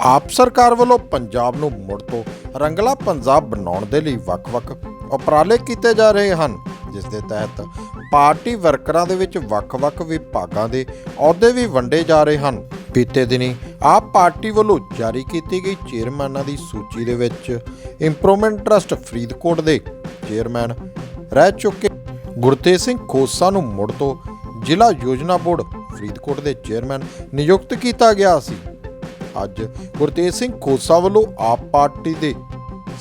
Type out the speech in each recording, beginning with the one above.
ਆਪ ਸਰਕਾਰ ਵੱਲੋਂ ਪੰਜਾਬ ਨੂੰ ਮੁੜ ਤੋਂ ਰੰਗਲਾ ਪੰਜਾਬ ਬਣਾਉਣ ਦੇ ਲਈ ਵੱਖ-ਵੱਖ ਉਪਰਾਲੇ ਕੀਤੇ ਜਾ ਰਹੇ ਹਨ, ਜਿਸ ਦੇ ਤਹਿਤ ਪਾਰਟੀ ਵਰਕਰਾਂ ਦੇ ਵਿੱਚ ਵੱਖ-ਵੱਖ ਵਿਭਾਗਾਂ ਦੇ ਅਹੁਦੇ ਵੀ ਵੰਡੇ ਜਾ ਰਹੇ ਹਨ। ਬੀਤੇ ਦਿਨੀ ਆਪ ਪਾਰਟੀ ਵੱਲੋਂ ਜਾਰੀ ਕੀਤੀ ਗਈ ਚੇਅਰਮੈਨਾਂ ਦੀ ਸੂਚੀ ਦੇ ਵਿੱਚ ਇੰਪਰੂਵਮੈਂਟ ਟਰਸਟ ਫਰੀਦਕੋਟ ਦੇ ਚੇਅਰਮੈਨ ਰਹਿ ਚੁੱਕੇ ਗੁਰਤੇਜ ਸਿੰਘ ਖੋਸਾ ਨੂੰ ਮੁੜ ਤੋਂ ਜ਼ਿਲ੍ਹਾ ਯੋਜਨਾ ਬੋਰਡ ਫਰੀਦਕੋਟ ਦੇ ਚੇਅਰਮੈਨ ਨਿਯੁਕਤ ਕੀਤਾ ਗਿਆ ਸੀ। ਅੱਜ ਗੁਰਤੇਜ ਸਿੰਘ ਖੋਸਾ ਵੱਲੋਂ ਆਪ ਪਾਰਟੀ ਦੇ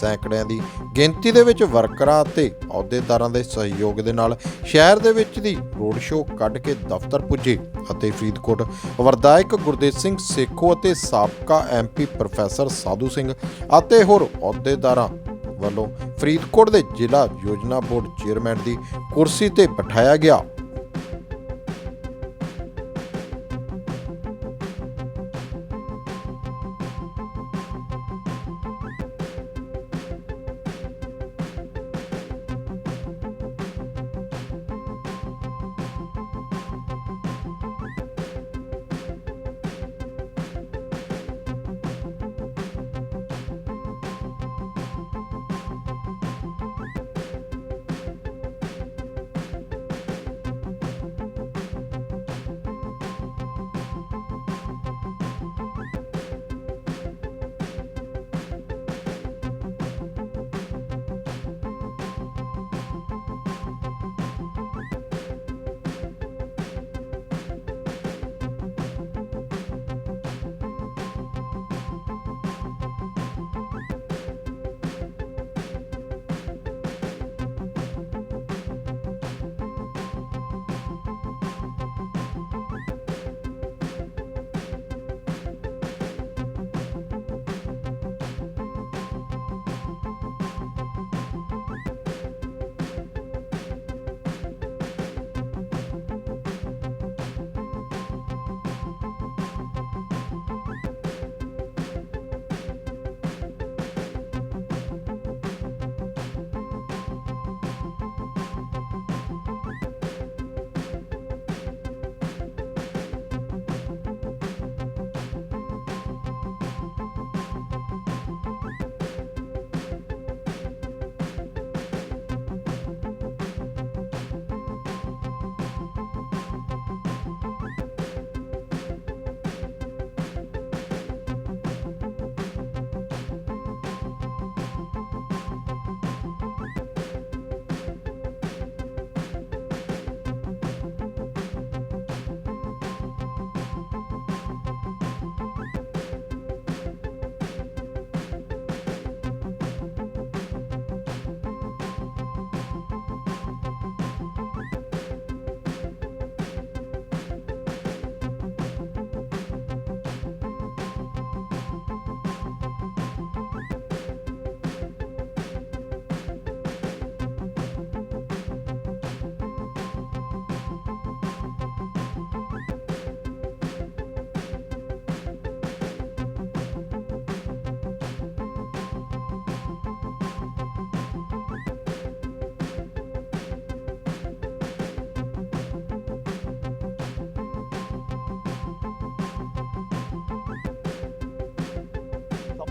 ਸੈਂਕੜਿਆਂ ਦੀ ਗਿਣਤੀ ਦੇ ਵਿੱਚ ਵਰਕਰਾਂ ਅਤੇ ਅਹੁਦੇਦਾਰਾਂ ਦੇ ਸਹਿਯੋਗ ਦੇ ਨਾਲ ਸ਼ਹਿਰ ਦੇ ਵਿੱਚ ਦੀ ਰੋਡ ਸ਼ੋਅ ਕੱਢ ਕੇ ਦਫ਼ਤਰ ਪੁੱਜੇ ਅਤੇ ਫਰੀਦਕੋਟ ਵਿਧਾਇਕ ਗੁਰਦੇਵ ਸਿੰਘ ਸੇਖੋ ਅਤੇ ਸਾਬਕਾ ਐਮਪੀ ਪ੍ਰੋਫੈਸਰ ਸਾਧੂ ਸਿੰਘ ਅਤੇ ਹੋਰ ਅਹੁਦੇਦਾਰਾਂ ਵੱਲੋਂ ਫਰੀਦਕੋਟ ਦੇ ਜ਼ਿਲ੍ਹਾ ਯੋਜਨਾ ਬੋਰਡ ਚੇਅਰਮੈਨ ਦੀ ਕੁਰਸੀ ਤੇ ਬਿਠਾਇਆ ਗਿਆ।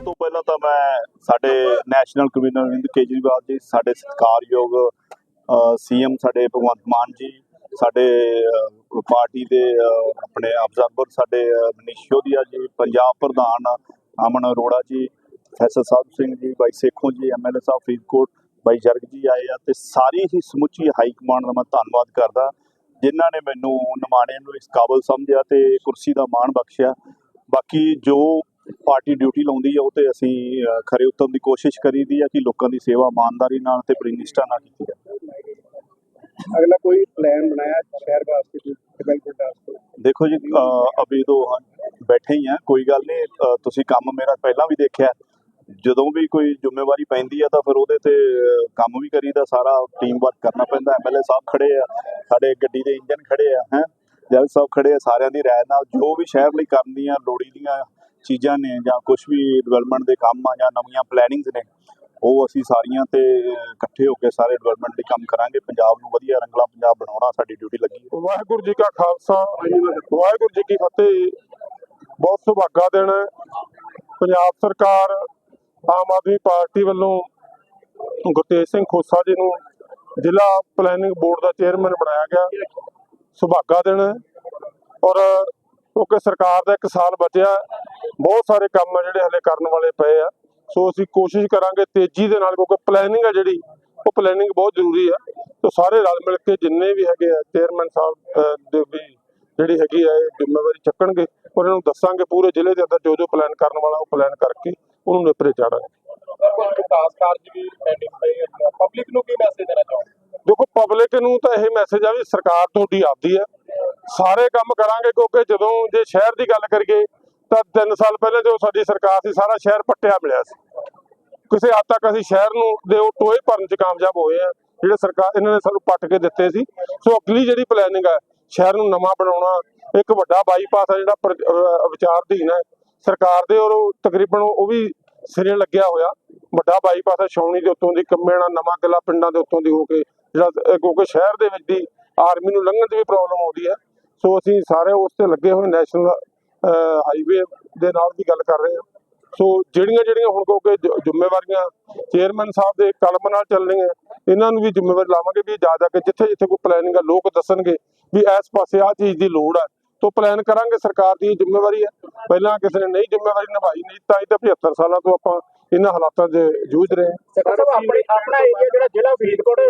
ਤੋਂ ਪਹਿਲਾਂ ਤਾਂ ਮੈਂ ਸਾਡੇ ਨੈਸ਼ਨਲ ਕਮਿਸ਼ਨਰ ਅਰਵਿੰਦ ਕੇਜਰੀਵਾਲ ਜੀ, ਸਾਡੇ ਸਤਿਕਾਰਯੋਗ ਸੀਐਮ ਸਾਡੇ ਭਗਵੰਤ ਮਾਨ ਜੀ, ਸਾਡੇ ਪਾਰਟੀ ਦੇ ਆਪਣੇ ਅਬਜ਼ਰਵਰ ਸਾਡੇ ਮਨੀਸ਼ ਸ਼ੋਦੀਆ ਜੀ, ਪੰਜਾਬ ਪ੍ਰਧਾਨ ਅਮਨ ਅਰੋੜਾ ਜੀ ਪ੍ਰੋਫੈਸਰ ਸਾਹਿਬ ਸਿੰਘ ਜੀ, ਬਾਈ ਸੇਖੋਂ ਜੀ ਐਮਐਲਏ ਸਾਹਿਬ ਫਰੀਦਕੋਟ, ਬਾਈ ਜਰਗ ਜੀ ਆਏ ਆ ਤੇ ਸਾਰੀ ਹੀ ਸਮੁੱਚੀ ਹਾਈ ਕਮਾਂਡ ਦਾ ਮੈਂ ਧੰਨਵਾਦ ਕਰਦਾ, ਜਿਨ੍ਹਾਂ ਨੇ ਮੈਨੂੰ ਨਿਮਾਣੇ ਨੂੰ ਇਸ ਕਾਬਲ ਸਮਝਿਆ ਤੇ ਕੁਰਸੀ ਦਾ ਮਾਣ ਬਖਸ਼ਿਆ। ਬਾਕੀ ਜੋ ਪਾਰਟੀ ਡਿਊਟੀ ਲਾਉਂਦੀ ਹੈ ਉਹ ਤੇ ਅਸੀਂ ਖਰੇ ਉਤਮ ਦੀ ਕੋਸ਼ਿਸ਼ ਕਰੀਦੀ ਹੈ ਕਿ ਲੋਕਾਂ ਦੀ ਸੇਵਾ ਇਮਾਨਦਾਰੀ ਨਾਲ ਤੇ ਬੜੀ ਨਿਸ਼ਠਾ ਨਾਲ ਕੀਤੀ ਜਾਵੇ। ਅਗਲਾ ਕੋਈ ਪਲਾਨ ਬਣਾਇਆ ਸ਼ਹਿਰ ਵਾਸਤੇ ਡਿਵੈਲਪਮੈਂਟ ਵਾਸਤੇ ਦੇਖੋ ਜੀ ਅਭੀ ਤੋਂ ਬੈਠੇ ਹੀ ਆ ਕੋਈ ਗੱਲ ਨਹੀਂ ਤੁਸੀਂ ਕੰਮ ਮੇਰਾ ਪਹਿਲਾਂ ਵੀ ਦੇਖਿਆ ਜਦੋਂ ਵੀ ਕੋਈ ਜ਼ਿੰਮੇਵਾਰੀ ਪੈਂਦੀ ਆ ਤਾਂ ਫਿਰ ਉਹਦੇ ਤੇ ਕੰਮ ਵੀ ਕਰੀਦਾ ਸਾਰਾ ਟੀਮ ਵਰਕ ਕਰਨਾ ਪੈਂਦਾ ਐਮਐਲਏ ਸਾਹਿਬ ਖੜੇ ਆ ਸਾਡੇ ਗੱਡੀ ਦੇ ਇੰਜਨ ਖੜੇ ਆ ਹੈ ਜਲ ਸਾਹਿਬ ਖੜੇ ਆ ਸਾਰਿਆਂ ਦੀ ਰਾਏ ਨਾਲ ਜੋ ਵੀ ਸ਼ਹਿਰ ਲਈ ਕਰਨ ਦੀਆਂ ਲੋੜੀ ਦੀਆਂ ਚੀਜ਼ਾਂ ਨੇ ਜਾਂ ਕੁਝ ਵੀ ਡਿਵੈਲਪਮੈਂਟ ਦੇ ਕੰਮ ਆ ਜਾਂ ਨਵੀਆਂ ਪਲੈਨਿੰਗਸ ਨੇ, ਉਹ ਅਸੀਂ ਸਾਰੀਆਂ ਤੇ ਇਕੱਠੇ ਹੋ ਕੇ ਸਾਰੇ ਡਿਵੈਲਪਮੈਂਟ ਲਈ ਕੰਮ ਕਰਾਂਗੇ। ਪੰਜਾਬ ਨੂੰ ਵਧੀਆ ਰੰਗਲਾ ਪੰਜਾਬ ਬਣਾਉਣਾ ਸਾਡੀ ਡਿਊਟੀ ਲੱਗੀ ਹੈ ਵਾਹਿਗੁਰੂ ਜੀ ਕਾ ਖਾਲਸਾ, ਵਾਹਿਗੁਰੂ ਜੀ ਕੀ ਫਤਿਹ। ਬਹੁਤ ਸੁਭਾਗਾ ਦਿਨ ਹੈ ਪੰਜਾਬ ਸਰਕਾਰ, ਆਮ ਆਦਮੀ ਪਾਰਟੀ ਵੱਲੋਂ ਗੁਰਤੇਜ ਸਿੰਘ ਖੋਸਾ ਜੀ ਨੂੰ ਜ਼ਿਲ੍ਹਾ ਪਲੈਨਿੰਗ ਬੋਰਡ ਦਾ ਚੇਅਰਮੈਨ ਬਣਾਇਆ ਗਿਆ। ਸੁਭਾਗਾ ਦਿਨ ਔਰ ਕਿਉਂਕਿ ਸਰਕਾਰ ਦਾ ਇੱਕ ਸਾਲ ਬਚਿਆ ਬਹੁਤ ਸਾਰੇ ਕੰਮ ਆ ਜਿਹੜੇ ਹਲੇ ਕਰਨ ਵਾਲੇ ਪਏ ਆ। ਸੋ ਅਸੀਂ ਕੋਸ਼ਿਸ਼ ਕਰਾਂਗੇ ਤੇਜ਼ੀ ਦੇ ਨਾਲ ਕਿਉਂਕਿ ਪਲੈਨਿੰਗ ਹੈ ਜਿਹੜੀ ਉਹ ਪਲੈਨਿੰਗ ਬਹੁਤ ਜ਼ਰੂਰੀ ਹੈ ਤੇ ਸਾਰੇ ਰਲ ਮਿਲ ਕੇ ਜਿੰਨੇ ਵੀ ਹੈਗੇ ਆ ਚੇਅਰਮੈਨ ਸਾਹਿਬ ਅਹ, ਦੇ ਵੀ ਜਿਹੜੀ ਹੈਗੀ ਆ ਇਹ ਜ਼ਿੰਮੇਵਾਰੀ ਚੱਕਣਗੇ। ਔਰ ਇਹਨਾਂ ਨੂੰ ਦੱਸਾਂਗੇ ਪੂਰੇ ਜ਼ਿਲ੍ਹੇ ਦੇ ਅੰਦਰ ਜੋ ਜੋ ਪਲਾਨ ਕਰਨ ਵਾਲਾ ਉਹ ਪਲਾਨ ਕਰਕੇ ਉਹਨੂੰ ਨੇਪਰੇ ਚਾੜਾਂਗੇ। ਵਿਕਾਸ ਕਾਰਜ ਵੀ ਪੈਂਡਿੰਗ ਪਏ ਪਬਲਿਕ ਨੂੰ ਕੀ ਮੈਸੇਜ ਦੇਣਾ ਚਾਹੁੰਦੇ ਦੇਖੋ ਪਬਲਿਕ ਨੂੰ ਤਾਂ ਇਹ ਮੈਸੇਜ ਆ ਵੀ ਸਰਕਾਰ ਤੁਹਾਡੀ ਆਪਦੀ ਹੈ ਸਾਰੇ ਕੰਮ ਕਰਾਂਗੇ ਕਿਉਂਕਿ ਜਦੋਂ ਜੇ ਸ਼ਹਿਰ ਦੀ ਗੱਲ ਕਰੀਏ ਤਾਂ 3 ਸਾਲ ਪਹਿਲਾਂ ਜੋ ਸਾਡੀ ਸਰਕਾਰ ਸੀ, ਸਾਰਾ ਸ਼ਹਿਰ ਪੱਟਿਆ ਮਿਲਿਆ ਸੀ। ਕਿਸੇ ਹੱਦ ਤੱਕ ਅਸੀਂ ਸ਼ਹਿਰ ਨੂੰ ਦੇ ਉਹ ਟੋਏ ਭਰਨ 'ਚ ਕਾਮਯਾਬ ਹੋਏ ਆ, ਜਿਹੜੇ ਸਰਕਾਰ ਇਹਨਾਂ ਨੇ ਸਾਨੂੰ ਪੱਟ ਕੇ ਦਿੱਤੇ ਸੀ। ਸੋ ਅਗਲੀ ਜਿਹੜੀ ਪਲੈਨਿੰਗ ਹੈ ਸ਼ਹਿਰ ਨੂੰ ਨਵਾਂ ਬਣਾਉਣਾ, ਇੱਕ ਵੱਡਾ ਬਾਈਪਾਸ ਹੈ ਜਿਹੜਾ ਪਰ- ਅਹ ਵਿਚਾਰਧੀਨ ਹੈ ਸਰਕਾਰ ਦੇ ਔਰ ਤਕਰੀਬਨ ਉਹ ਵੀ ਸਿਰੇ ਲੱਗਿਆ ਹੋਇਆ। ਵੱਡਾ ਬਾਈਪਾਸ ਹੈ ਛਾਉਣੀ ਦੇ ਉੱਤੋਂ ਦੀ, ਕੰਮੇਣਾ ਨਵਾਂ ਕਿਲਾ ਪਿੰਡਾਂ ਦੇ ਉੱਤੋਂ ਦੀ ਹੋ ਕੇ, ਜਿਹੜਾ ਕਿਉਂਕਿ ਸ਼ਹਿਰ ਦੇ ਵਿੱਚ ਦੀ ਆਰਮੀ ਨੂੰ ਲੰਘਣ 'ਚ ਵੀ ਪ੍ਰੋਬਲਮ ਆਉਂਦੀ ਹੈ ਸੋ ਅਸੀਂ ਸਾਰੇ ਉਸ ਤੇ ਲੱਗੇ ਹੋਏ ਨੈਸ਼ਨਲ ਹਾਈਵੇ ਦੇ ਨਾਲ ਵੀ ਗੱਲ ਕਰ ਰਹੇ ਹਾਂ। ਸੋ ਜਿਹੜੀਆਂ ਜਿਹੜੀਆਂ ਹੁਣ ਕਿਉਂਕਿ ਜ਼ਿੰਮੇਵਾਰੀਆਂ ਚੇਅਰਮੈਨ ਸਾਹਿਬ ਦੇ ਕਲਮ ਨਾਲ ਚੱਲਣੀਆਂ, ਇਹਨਾਂ ਨੂੰ ਵੀ ਜ਼ਿੰਮੇਵਾਰੀ ਲਾਵਾਂਗੇ ਵੀ ਜਾ ਜਾ ਕੇ ਜਿੱਥੇ ਜਿੱਥੇ ਕੋਈ ਪਲੈਨਿੰਗ ਆ, ਲੋਕ ਦੱਸਣਗੇ ਵੀ ਇਸ ਪਾਸੇ ਆ ਚੀਜ਼ ਦੀ ਲੋੜ ਹੈ ਤੋਂ ਪਲਾਨ ਕਰਾਂਗੇ ਸਰਕਾਰ ਦੀ ਜ਼ਿੰਮੇਵਾਰੀ ਹੈ। ਪਹਿਲਾਂ ਕਿਸੇ ਨੇ ਨਹੀਂ ਜ਼ਿੰਮੇਵਾਰੀ ਨਿਭਾਈ ਨਹੀਂ ਤਾਂ ਇਹ ਤਾਂ 75 ਸਾਲਾਂ ਤੋਂ ਆਪਾਂ ਇਹਨਾਂ ਹਾਲਾਤਾਂ 'ਚ ਜੂਝ ਰਹੇ ਹਾਂ। ਸਾਹਿਬ ਆਪਣੇ ਆਪਣਾ ਏਰੀਆ ਜਿਹੜਾ ਜ਼ਿਲ੍ਹਾ ਫਰੀਦਕੋਟ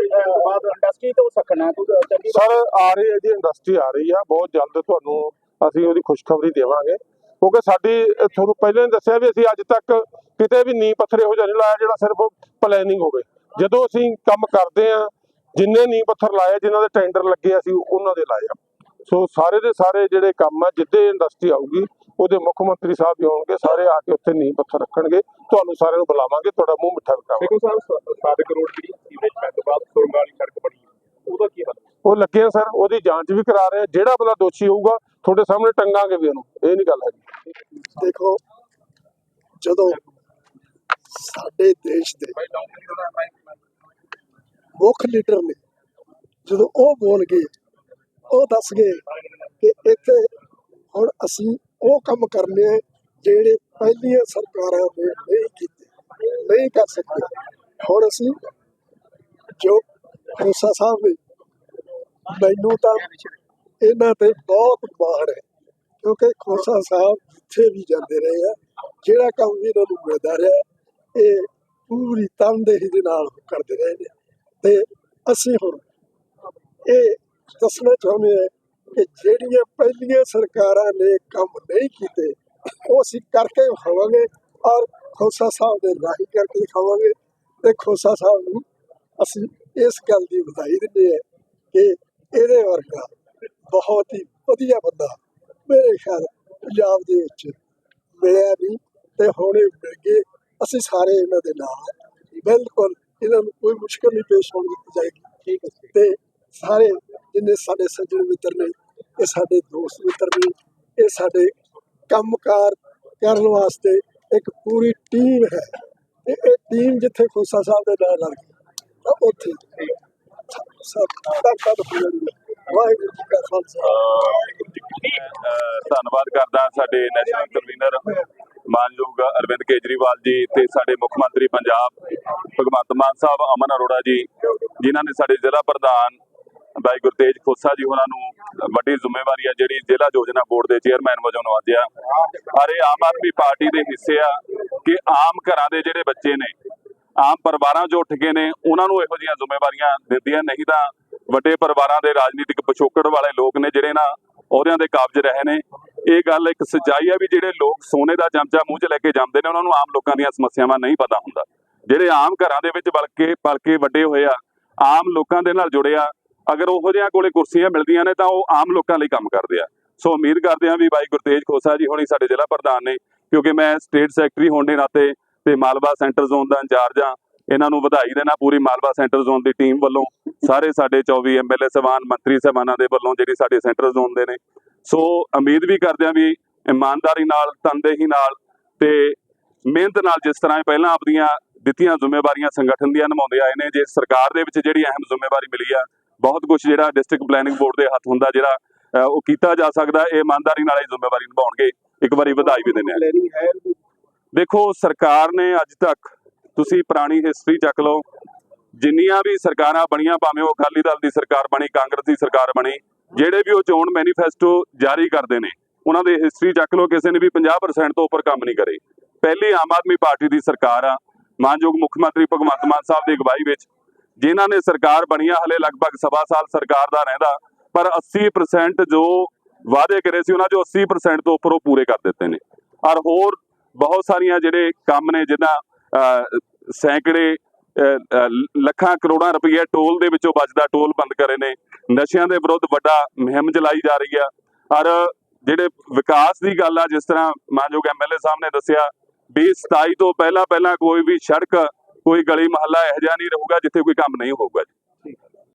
ਬਾਅਦ ਇੰਡਸਟਰੀ ਤੋਂ ਸਖਣਾ ਚੰਗੀ ਸਰ ਆ ਰਹੀ ਹੈ ਜੀ ਇੰਡਸਟਰੀ ਆ ਰਹੀ ਆ। ਬਹੁਤ ਜਲਦ ਤੁਹਾਨੂੰ ਅਸੀਂ ਉਹਦੀ ਖੁਸ਼ਖਬਰੀ ਦੇਵਾਂਗੇ। ਕਿਉਂਕਿ ਸਾਡੀ ਤੁਹਾਨੂੰ ਪਹਿਲਾਂ ਹੀ ਦੱਸਿਆ ਵੀ ਅਸੀਂ ਅੱਜ ਤੱਕ ਕਿਤੇ ਵੀ ਨੀਂਹ ਪੱਥਰ ਇਹੋ ਜਿਹਾ ਨਹੀਂ ਲਾਇਆ ਜਿਹੜਾ ਸਿਰਫ ਪਲੈਨਿੰਗ ਹੋਵੇ। ਜਦੋਂ ਅਸੀਂ ਕੰਮ ਕਰਦੇ ਆ ਜਿੰਨੇ ਨੀਂਹ ਪੱਥਰ ਲਾਏ ਜਿਨ੍ਹਾਂ ਦੇ ਟੈਂਡਰ ਲੱਗੇ ਅਸੀਂ ਉਹਨਾਂ ਦੇ ਲਾਏ ਆ। ਸੋ ਸਾਰੇ ਦੇ ਸਾਰੇ ਜਿਹੜੇ ਕੰਮ ਆ ਜਿੱਦੇ ਇੰਡਸਟਰੀ ਆਊਗੀ ਉਹਦੇ ਮੁੱਖ ਮੰਤਰੀ ਸਾਹਿਬ ਵੀ ਆਉਣਗੇ ਸਾਰੇ ਆ ਕੇ ਉੱਥੇ ਨੀਂਹ ਪੱਥਰ ਰੱਖਣਗੇ ਤੁਹਾਨੂੰ ਸਾਰਿਆਂ ਨੂੰ ਬੁਲਾਵਾਂਗੇ ਤੁਹਾਡਾ ਮੂੰਹ ਮਿੱਠਾ ਕਰਾਵਾਂਗੇ ਦੇਖੋ ਸਾਹਿਬ ਸਾਦਕ ਰੋਡ ਜਿਹੜੀ ਸੀਵਰੇਜ ਪੈਣ ਤੋਂ ਬਾਅਦ ਸੁਰੰਗ ਵਾਲੀ ਸੜਕ ਬਣੀ ਉਹਦਾ ਕੀ ਹਾਲ? ਉਹ ਲੱਗੇ ਆ ਸਰ ਉਹਦੀ ਜਾਂਚ ਵੀ ਕਰਾ ਰਹੇ ਆ ਜਿਹੜਾ ਬੰਦਾ ਦੋਸ਼ੀ ਹੋਊਗਾ ਤੁਹਾਡੇ ਸਾਹਮਣੇ ਟੰਗਾਂਗੇ ਵੀ ਉਹਨੂੰ ਇਹ ਨਹੀਂ ਗੱਲ ਹੈਗੀ। ਦੇਖੋ ਜਦੋਂ ਸਾਡੇ ਦੇਸ਼ ਦੇ ਮੁੱਖ ਲੀਡਰ ਨੇ ਜਦੋਂ ਉਹ ਬੋਲ ਗਏ ਉਹ ਦੱਸ ਗਏ ਕਿ ਇੱਥੇ ਹੁਣ ਅਸੀਂ ਉਹ ਕੰਮ ਕਰਨੇ ਆ ਜਿਹੜੇ ਪਹਿਲੀਆਂ ਸਰਕਾਰਾਂ ਨੇ ਨਹੀਂ ਕੀਤੇ, ਨਹੀਂ ਕਰ ਸਕਦੇ। ਹੁਣ ਅਸੀਂ ਜੋ ਖੋਸਾ ਸਾਹਿਬ ਨੇ, ਮੈਨੂੰ ਤਾਂ ਇਹਨਾਂ ਤੇ ਬਹੁਤ ਮਾਣ ਹੈ, ਕਿਉਂਕਿ ਖੋਸਾ ਸਾਹਿਬ ਜਿੱਥੇ ਵੀ ਜਾਂਦੇ ਰਹੇ ਆ, ਜਿਹੜਾ ਕੰਮ ਵੀ ਇਹਨਾਂ ਨੂੰ ਮਿਲਦਾ ਰਿਹਾ, ਇਹ ਪੂਰੀ ਤਨਦੇਹੀ ਦੇ ਨਾਲ ਕਰਦੇ ਰਹੇ ਨੇ। ਤੇ ਅਸੀਂ ਹੁਣ ਇਹ ਦੱਸਣਾ ਚਾਹੁੰਦੇ ਹਾਂ ਕਿ ਜਿਹੜੀਆਂ ਪਹਿਲੀਆਂ ਸਰਕਾਰਾਂ ਨੇ ਕੰਮ ਨਹੀਂ ਕੀਤੇ ਉਹ ਅਸੀਂ ਕਰਕੇ ਵਿਖਾਵਾਂਗੇ ਔਰ ਖੋਸਾ ਸਾਹਿਬ ਦੇ ਰਾਹੀਂ ਕਰਕੇ ਦਿਖਾਵਾਂਗੇ ਤੇ ਖੋਸਾ ਸਾਹਿਬ ਨੂੰ ਅਸੀਂ ਇਸ ਗੱਲ ਦੀ ਵਧਾਈ ਦਿੰਦੇ ਹਾਂ ਕਿ ਇਹਦੇ ਵਰਗਾ ਬਹੁਤ ਹੀ ਵਧੀਆ ਬੰਦਾ ਮੇਰੇ ਖਿਆਲ ਪੰਜਾਬ ਦੇ ਵਿੱਚ ਮਿਲਿਆ ਨਹੀਂ ਤੇ ਹੁਣੇ ਮਿਲ ਗਏ। ਅਸੀਂ ਸਾਰੇ ਇਹਨਾਂ ਦੇ ਨਾਲ। ਬਿਲਕੁਲ ਇਹਨਾਂ ਨੂੰ ਕੋਈ ਮੁਸ਼ਕਲ ਨਹੀਂ ਪੇਸ਼ ਹੋਣ ਦਿੱਤੀ ਜਾਏਗੀ। ਠੀਕ ਹੈ ਤੇ ਸਾਰੇ ਜਿੰਨੇ ਸਾਡੇ ਸੱਜਣ ਮਿੱਤਰ ਨੇ, ਇਹ ਸਾਡੇ ਦੋਸਤ ਮਿੱਤਰ ਨੇ, ਇਹ ਸਾਡੇ ਕੰਮਕਾਰ ਕਰਨ ਵਾਸਤੇ ਇੱਕ ਪੂਰੀ ਟੀਮ ਹੈ। ਤੇ ਇਹ ਟੀਮ ਜਿੱਥੇ ਖੋਸਾ ਸਾਹਿਬ ਦੇ ਨਾਲ ਰਲ ਗਈ, ਤਾਂ ਉੱਥੇ ਸਭ ਧੰਨਵਾਦ ਵਾਹਿਗੁਰੂ ਜੀ ਕਾ ਖਾਲਸਾ। ਧੰਨਵਾਦ ਕਰਦਾ ਸਾਡੇ ਨੈਸ਼ਨਲ ਕਨਵੀਨਰ ਮਾਨਯੋਗ ਅਰਵਿੰਦ ਕੇਜਰੀਵਾਲ ਜੀ ਤੇ ਸਾਡੇ ਮੁੱਖ ਮੰਤਰੀ ਪੰਜਾਬ ਭਗਵੰਤ ਮਾਨ ਸਾਹਿਬ, ਅਮਨ ਅਰੋੜਾ ਜੀ, ਜਿਨ੍ਹਾਂ ਨੇ ਸਾਡੇ ਜ਼ਿਲ੍ਹਾ ਪ੍ਰਧਾਨ ਬਾਈ ਗੁਰਤੇਜ ਖੋਸਾ ਜੀ ਉਹਨਾਂ ਨੂੰ ਵੱਡੀ ਜ਼ਿੰਮੇਵਾਰੀ ਆ, ਜਿਹੜੀ ਜ਼ਿਲ੍ਹਾ ਯੋਜਨਾ ਬੋਰਡ ਦੇ ਚੇਅਰਮੈਨ ਵਜੋਂ ਨਵਾਜਿਆ ਪਰ ਇਹ ਆਮ ਆਦਮੀ ਪਾਰਟੀ ਦੇ ਹਿੱਸੇ ਆ ਕਿ ਆਮ ਘਰਾਂ ਦੇ ਜਿਹੜੇ ਬੱਚੇ ਨੇ, ਆਮ ਪਰਿਵਾਰਾਂ 'ਚੋਂ ਉੱਠ ਕੇ ਨੇ, ਉਹਨਾਂ ਨੂੰ ਇਹੋ ਜਿਹੀਆਂ ਜ਼ਿੰਮੇਵਾਰੀਆਂ ਦਿੰਦੀਆਂ, ਨਹੀਂ ਤਾਂ ਵੱਡੇ ਪਰਿਵਾਰਾਂ ਦੇ ਰਾਜਨੀਤਿਕ ਪਿਛੋਕੜ ਵਾਲੇ ਲੋਕ ਨੇ ਜਿਹੜੇ ਨਾ ਉਹਦਿਆਂ ਦੇ ਕਾਬਜ ਰਹੇ ਨੇ। ਇਹ ਗੱਲ ਇੱਕ ਸੱਚਾਈ ਹੈ ਵੀ ਜਿਹੜੇ ਲੋਕ ਸੋਨੇ ਦਾ ਚਮਚਾ ਮੂੰਹ 'ਚ ਲੈ ਕੇ ਜਾਂਦੇ ਨੇ, ਉਹਨਾਂ ਨੂੰ ਆਮ ਲੋਕਾਂ ਦੀਆਂ ਸਮੱਸਿਆਵਾਂ ਨਹੀਂ ਪਤਾ ਹੁੰਦਾ। ਜਿਹੜੇ ਆਮ ਘਰਾਂ ਦੇ ਵਿੱਚ ਬਲ ਕੇ ਵੱਡੇ ਹੋਏ ਆ, ਆਮ ਲੋਕਾਂ ਦੇ ਨਾਲ ਜੁੜੇ ਆ ਅਗਰ ਉਹੋ ਜਿਹਾ ਕੋਲੇ ਕੁਰਸੀਆਂ ਮਿਲਦੀਆਂ ਨੇ ਤਾਂ ਉਹ ਆਮ ਲੋਕਾਂ ਲਈ ਕੰਮ ਕਰਦੇ ਆ। ਸੋ ਉਮੀਦ ਕਰਦੇ ਹਾਂ ਵੀ ਬਾਈ ਗੁਰਤੇਜ ਖੋਸਾ ਜੀ ਹੋਣੀ ਸਾਡੇ ਜ਼ਿਲ੍ਹਾ ਪ੍ਰਧਾਨ ਨੇ, ਕਿਉਂਕਿ ਮੈਂ ਸਟੇਟ ਸੈਕਟਰੀ ਹੋਣ ਦੇ ਨਾਤੇ ਤੇ ਮਾਲਵਾ ਸੈਂਟਰ ਜ਼ੋਨ ਦਾ ਇੰਚਾਰਜ ਆ ਇਹਨਾਂ ਨੂੰ ਵਧਾਈ ਦੇਣਾ ਪੂਰੀ ਮਾਲਵਾ ਸੈਂਟਰ ਜ਼ੋਨ ਦੀ ਟੀਮ ਵੱਲੋਂ, ਸਾਰੇ ਸਾਡੇ 24 ਐਮਐਲਏ ਸਹਿਬਾਨ ਮੰਤਰੀ ਸਹਿਬਾਨਾਂ ਦੇ ਵੱਲੋਂ ਜਿਹੜੀ ਸਾਡੇ ਸੈਂਟਰ ਜ਼ੋਨ ਦੇ ਨੇ। ਸੋ ਉਮੀਦ ਵੀ ਕਰਦੇ ਆ ਵੀ ਇਮਾਨਦਾਰੀ ਨਾਲ, ਤਨਦੇਹੀ ਨਾਲ ਤੇ ਮਿਹਨਤ ਨਾਲ ਜਿਸ ਤਰ੍ਹਾਂ ਪਹਿਲਾਂ ਆਪਦੀਆਂ ਦਿੱਤੀਆਂ ਜ਼ਿੰਮੇਵਾਰੀਆਂ ਸੰਗਠਨ ਦੀਆਂ ਨਿਭਾਉਂਦੇ ਆਏ ਨੇ, ਜੇ ਸਰਕਾਰ ਦੇ ਵਿੱਚ ਜਿਹੜੀ ਅਹਿਮ ਜ਼ਿੰਮੇਵਾਰੀ ਮਿਲੀ ਆ ਬਹੁਤ ਕੁਝ ਜਿਹੜਾ ਡਿਸਟ੍ਰਿਕਟ ਪਲੈਨਿੰਗ ਬੋਰਡ ਦੇ ਹੱਥ ਹੁੰਦਾ ਜਿਹੜਾ ਉਹ ਕੀਤਾ ਜਾ ਸਕਦਾ ਇਹ ਇਮਾਨਦਾਰੀ ਨਾਲ ਇਹ ਜ਼ਿੰਮੇਵਾਰੀ ਨਿਭਾਉਣਗੇ। ਇੱਕ ਵਾਰੀ ਵਧਾਈ ਵੀ ਦਿੰਦੇ ਆ ਦੇਖੋ ਸਰਕਾਰ ਨੇ ਅੱਜ ਤੱਕ ਤੁਸੀਂ ਪੁਰਾਣੀ ਹਿਸਟਰੀ ਚੱਕ ਲਓ ਜਿੰਨੀਆਂ ਵੀ ਸਰਕਾਰਾਂ ਬਣੀਆਂ ਭਾਵੇਂ ਉਹ ਅਕਾਲੀ ਦਲ ਦੀ ਸਰਕਾਰ ਬਣੀ ਕਾਂਗਰਸ ਦੀ ਸਰਕਾਰ ਬਣੀ ਜਿਹੜੇ ਵੀ ਉਹ ਚੋਣ ਮੈਨੀਫੈਸਟੋ ਜਾਰੀ ਕਰਦੇ ਨੇ ਉਹਨਾਂ ਦੇ ਹਿਸਟਰੀ ਚੱਕ ਲਓ ਕਿਸੇ ਨੇ ਵੀ 50% ਤੋਂ ਉੱਪਰ ਕੰਮ ਨਹੀਂ ਕਰੇ। ਪਹਿਲੀ ਆਮ ਆਦਮੀ ਪਾਰਟੀ ਦੀ ਸਰਕਾਰ ਆ। ਮਾਨਯੋਗ ਮੁੱਖ ਮੰਤਰੀ ਭਗਵੰਤ ਮਾਨ ਸਾਹਿਬ ਦੀ ਅਗਵਾਈ ਵਿੱਚ ਜਿਨ੍ਹਾਂ ਨੇ ਸਰਕਾਰ ਬਣੀਆਂ ਹਲੇ ਲਗਭਗ ਸਵਾ ਸਾਲ ਸਰਕਾਰ ਦਾ ਰਹਿੰਦਾ, ਪਰ 80% ਜੋ ਵਾਅਦੇ ਕਰੇ ਸੀ, ਉਹਨਾਂ ਚੋਂ 80% ਤੋਂ ਉੱਪਰ ਉਹ ਪੂਰੇ ਕਰ ਦਿੱਤੇ ਨੇ। ਔਰ ਹੋਰ ਬਹੁਤ ਸਾਰੀਆਂ ਜਿਹੜੇ ਕੰਮ ਨੇ ਜਿੱਦਾਂ ਸੈਂਕੜੇ ਲੱਖਾਂ ਕਰੋੜਾਂ ਰੁਪਏ ਟੋਲ ਦੇ ਵਿੱਚੋਂ ਬਚਦਾ, ਟੋਲ ਬੰਦ ਕਰੇ ਨੇ। ਨਸ਼ਿਆਂ ਦੇ ਵਿਰੁੱਧ ਵੱਡਾ ਮੁਹਿੰਮ ਚਲਾਈ ਜਾ ਰਹੀ ਆ। ਔਰ ਜਿਹੜੇ ਵਿਕਾਸ ਦੀ ਗੱਲ ਆ, ਜਿਸ ਤਰ੍ਹਾਂ ਮਾਨਯੋਗ ਐਮਐਲਏ ਸਾਹਿਬ ਨੇ ਦੱਸਿਆ, ਵੀ 27 ਤੋਂ ਪਹਿਲਾਂ ਪਹਿਲਾਂ ਕੋਈ ਵੀ ਸੜਕ ਕੋਈ ਗਲੀ ਮਹੱਲਾ ਇਹੋ ਜਿਹਾ ਨਹੀਂ ਰਹੂਗਾ ਜਿੱਥੇ ਕੋਈ ਕੰਮ ਨਹੀਂ ਹੋਊਗਾ ਜੀ।